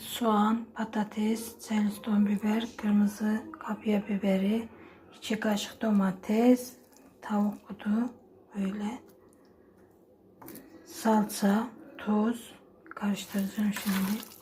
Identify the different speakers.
Speaker 1: soğan, patates, Charleston biber, kırmızı kapya biberi, iki kaşık domates, tavuk budu böyle. Salça, tuz karıştıracağım şimdi.